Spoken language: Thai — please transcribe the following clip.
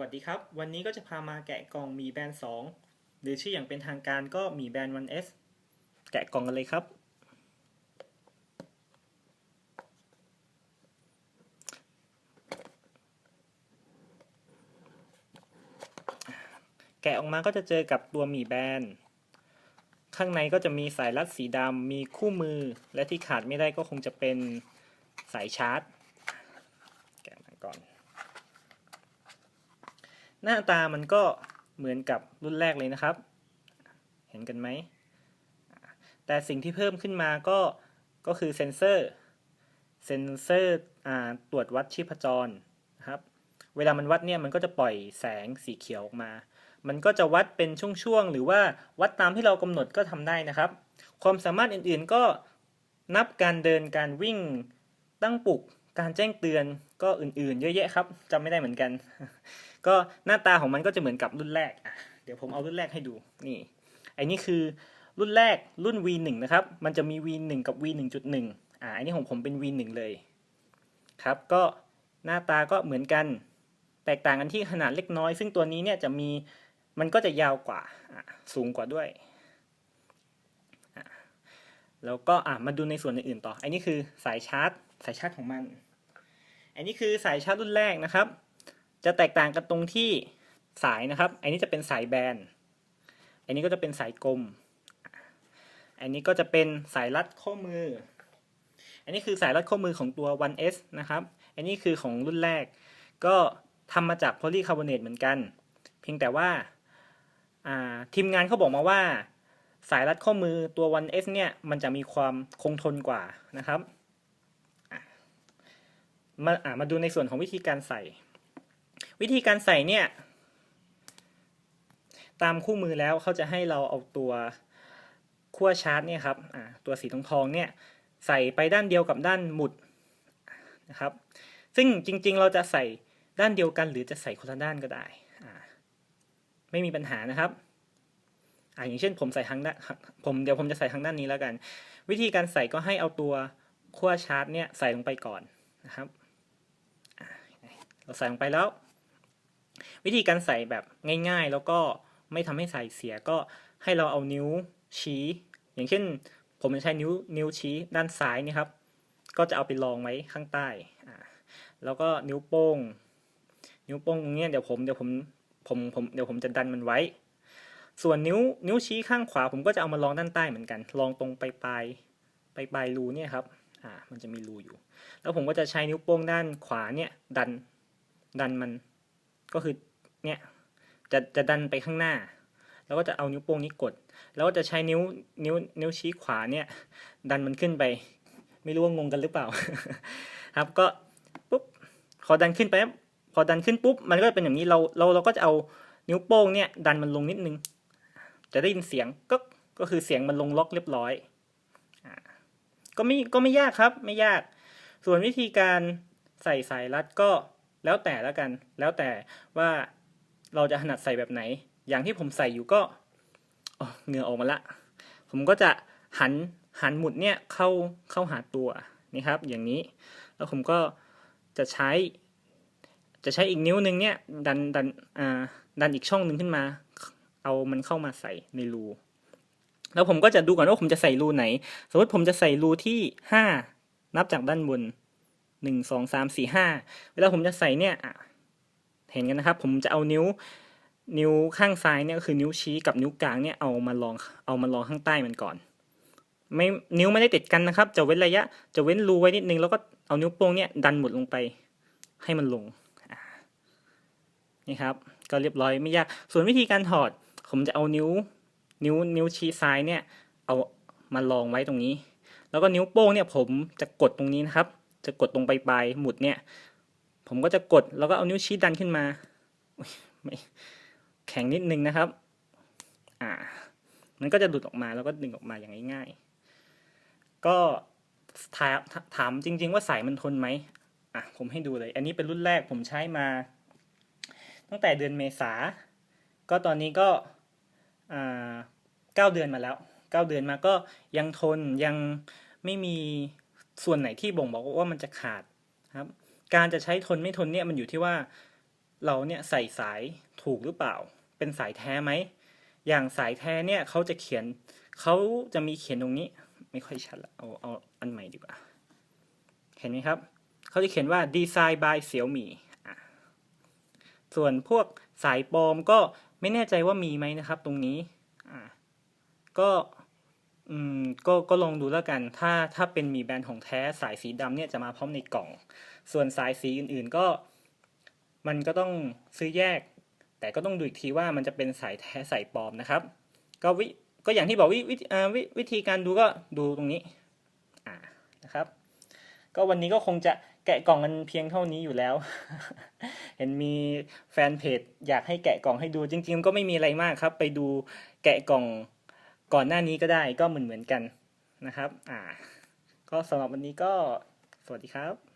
วัสดีครับ วันนี้ก็จะพามาแกะกล่องมีแบรนด์ 2 หรือชื่ออย่างเป็นทางการก็มีแบรนด์ 1S แกะกล่องกันเลยครับ แกะออกมาก็จะเจอกับตัวมีแบรนด์ ข้างในก็จะมีสายรัดสีดำมีคู่มือ และที่ขาดไม่ได้ก็คงจะเป็นสายชาร์จ แกะมาก่อน หน้าตามันก็เหมือนกับรุ่นแรกเลยนะครับ เห็นกันไหม แต่สิ่งที่เพิ่มขึ้นมาก็ก็คือเซนเซอร์ เซนเซอร์ตรวจวัดชีพจรนะครับ เวลามันวัดเนี่ยมันก็จะปล่อยแสงสีเขียวออกมา มันก็จะวัดเป็นช่วงๆ หรือว่าวัดตามที่เรากำหนดก็ทำได้นะครับ ความสามารถอื่นๆก็นับการเดินการวิ่งตั้งปลุกการแจ้งเตือนก็อื่นๆ เยอะแยะครับจำไม่ได้เหมือนกัน ก็หน้าตาของมันก็จะเหมือนกับรุ่นแรกเดี๋ยวผมเอารุ่นแรกให้ดูนี่ไอ้นี่คือรุ่นแรกรุ่น V1 นะครับ มันจะมี V1 กับ V1.1 อ่าอันนี้ของผมเป็น V1 เลยครับก็หน้าตาก็เหมือนกัน แตกต่างกันที่ขนาดเล็กน้อย ซึ่งตัวนี้เนี่ยจะมีมันก็จะยาวกว่าสูงกว่าด้วยแล้วก็อะมาดูในส่วนอื่นๆต่อ อันนี้คือสายชาร์จ สายชาร์จของมัน อันนี้คือสายชาร์จรุ่นแรกนะครับ จะแตกต่างกันตรงที่สายนะครับ อันนี้จะเป็นสายแบน อันนี้ก็จะเป็นสายกลม อันนี้ก็จะเป็นสายรัดข้อมือ อันนี้คือสายรัดข้อมือของตัว 1S นะครับ อันนี้คือของรุ่นแรก ก็ทำมาจากโพลีคาร์บอเนตเหมือนกัน เพียงแต่ว่าทีมงานเขาบอกมาว่า สายรัดข้อมือตัว 1S เนี่ยมันจะมีความคงทนกว่านะครับ มาอ่ามาดูในส่วนของวิธีการใส่ วิธีการใส่เนี่ย ตามคู่มือแล้วเขาจะให้เราเอาตัวขั้วชาร์จเนี่ยครับตัวสีทองทองเนี่ยใส่ไปด้านเดียวกับด้านหมุดนะครับ ซึ่งจริงๆเราจะใส่ด้านเดียวกันหรือจะใส่คนละด้านก็ได้ ไม่มีปัญหานะครับออย่างเช่นผมใส่ทางด้านผมเดี๋ยวผมจะใส่ทางด้านนี้แล้วกัน วิธีการใส่ก็ให้เอาตัวขั้วชาร์จเนี่ยใส่ลงไปก่อนนะครับ เราใส่ลงไปแล้ว วิธีการใส่แบบง่ายๆ แล้วก็ไม่ทำให้ใส่เสียก็ให้เราเอานิ้วชี้ อย่างเช่น ผมจะใช้นิ้วนิ้วชี้ด้านซ้ายนี่ครับ ก็จะเอาไปรองไว้ข้างใต้อ่าแล้วก็นิ้วโป้ง นิ้วโป้งตรงนี้เดี๋ยวผมเดี๋ยวผมผมผมเดี๋ยวผมจะดันมันไว้ ส่วนนิ้วนิ้วชี้ข้างขวา ผมก็จะเอามาลองด้านใต้เหมือนกัน ลองตรงปลายปลายปลายปลายรูเนี่ยครับอ่ามันจะมีรูอยู่ แล้วผมก็จะใช้นิ้วโป้งด้านขวาเนี่ยดันดันมัน ก็คือเนี่ยจะจะดันไปข้างหน้า แล้วก็จะเอานิ้วโป้งนี้กด แล้วก็จะใช้นิ้วนิ้วนิ้วชี้ขวาเนี่ย ดันมันขึ้นไป ไม่รู้ว่างงกันหรือเปล่า ครับก็ปุ๊บพอดันขึ้นไปพอดันขึ้นปุ๊บมันก็เป็นอย่างนี้เราเราเราก็จะเอานิ้วโป้งเนี่ยดันมันลงนิดนึง จะได้ยินเสียงก็ก็คือเสียงมันลงล็อกเรียบร้อยก็ไม่ก็ไม่ยากครับ ไม่ยาก ส่วนวิธีการใส่สายรัดก็ แล้วแต่แล้วกัน แล้วแต่ว่าเราจะถนัดใส่แบบไหน อย่างที่ผมใส่อยู่ก็เหงื่อออกมาละ ผมก็จะหันหันหมุดเนี่ยเข้าเข้าหาตัวนี่ครับ อย่างนี้ แล้วผมก็จะใช้ จะใช้อีกนิ้วหนึ่งเนี่ยดันดันอ่าดันอีกช่องหนึ่งขึ้นมา เอามันเข้ามาใส่ในรู แล้วผมก็จะดูก่อนว่าผมจะใส่รูไหน สมมติผมจะใส่รูที่ห้านับจากด้านบน หนึ่งสองสามสี่ห้าเวลาผมจะใส่เนี่ยเห็นกันนะครับ ผมจะเอานิ้วนิ้วข้างซ้ายเนี่ยก็คือนิ้วชี้กับนิ้วกลางเนี่ยเอามาลองเอามาลองข้างใต้มันก่อนไม่นิ้วไม่ได้ติดกันนะครับ จะเว้นระยะ จะเว้นรูไว้นิดนึงแล้วก็เอานิ้วโป้งเนี่ยดันหมุดลงไป ให้มันลงนี่ครับ ก็เรียบร้อยไม่ยาก ส่วนวิธีการถอด ผมจะเอานิ้ว นิ้วนิ้วชี้ซ้ายเนี่ย เอามาลองไว้ตรงนี้ แล้วก็นิ้วโป้งเนี่ยผมจะกดตรงนี้นะครับ จะกดตรงปลายหมุดเนี่ย ผมก็จะกดแล้วก็เอานิ้วชี้ดันขึ้นมาไม่แข็งนิดนึงนะครับ อ่า มันก็จะดุดออกมาแล้วก็ดึงออกมาอย่างง่ายๆ ก็ถามถามจริง ๆ ว่าสายมันทนไหมอะ ผมให้ดูเลย อันนี้เป็นรุ่นแรกผมใช้มา ตั้งแต่เดือนเมษา ก็ตอนนี้ก็อ่าเก้าเดือนมาแล้ว เก้าเดือนมาก็ยังทนยังไม่มี ส่วนไหนที่บ่งบอกว่ามันจะขาดครับ การจะใช้ทนไม่ทนเนี่ยมันอยู่ที่ว่าเราเนี่ยใส่สายถูกหรือเปล่า เป็นสายแท้ไหม อย่างสายแท้เนี่ยเขาจะเขียนเขาจะมีเขียนตรงนี้ ไม่ค่อยชัดละเอาเอาอันใหม่ดีกว่า เห็นไหมครับเขาจะเขียนว่า Design by Xiaomi อ่ส่วนพวกสายปลอมก็ไม่แน่ใจว่ามีไหมนะครับ ตรงนี้ก็ อืมก็ก็ลองดูแล้วกัน ถ้าถ้าเป็นมีแบรนด์ของแท้สายสีดำเนี่ยจะมาพร้อมในกล่อง ส่วนสายสีอื่นๆก็ มันก็ต้องซื้อแยก แต่ก็ต้องดูอีกทีว่ามันจะเป็นสายแท้สายปลอมนะครับ ก็วิก็อย่างที่บอกวิวิวิวิธีการดูก็ดูตรงนี้อ่านะครับ ก็วันนี้ก็คงจะแกะกล่องกันเพียงเท่านี้อยู่แล้ว เห็นมีแฟนเพจอยากให้แกะกล่องให้ดูจริง ๆ ก็ไม่มีอะไรมากครับ ไปดูแกะกล่อง ก่อนหน้านี้ก็ได้ก็เหมือนเหมือนกันนะครับ อ่า ก็สำหรับวันนี้ก็สวัสดีครับ